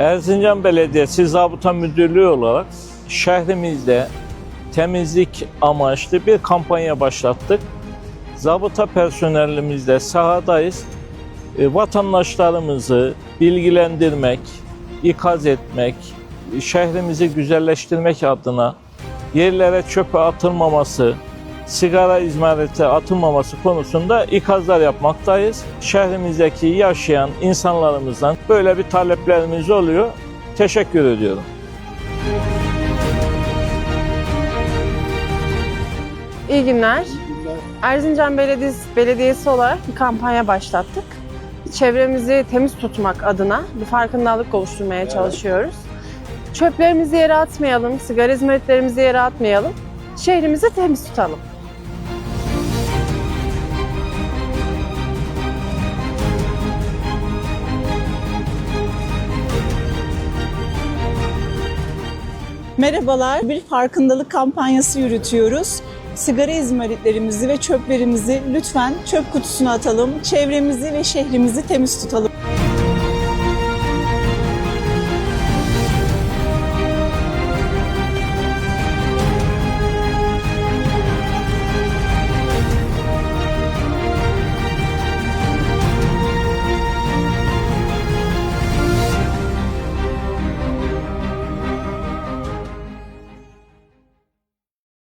Erzincan Belediyesi Zabıta Müdürlüğü olarak şehrimizde temizlik amaçlı bir kampanya başlattık. Zabıta personelimizle sahadayız. E, Vatandaşlarımızı bilgilendirmek, ikaz etmek, şehrimizi güzelleştirmek adına yerlere çöpe atılmaması, sigara izmariti atılmaması konusunda ikazlar yapmaktayız. Şehrimizdeki yaşayan insanlarımızdan böyle bir taleplerimiz oluyor. Teşekkür ediyorum. İyi günler. Erzincan Belediyesi, Belediyesi olarak bir kampanya başlattık. Çevremizi temiz tutmak adına bir farkındalık oluşturmaya çalışıyoruz. Çöplerimizi yere atmayalım, sigara izmaritlerimizi yere atmayalım. Şehrimizi temiz tutalım. Merhabalar, bir farkındalık kampanyası yürütüyoruz. Sigara izmaritlerimizi ve çöplerimizi lütfen çöp kutusuna atalım. Çevremizi ve şehrimizi temiz tutalım.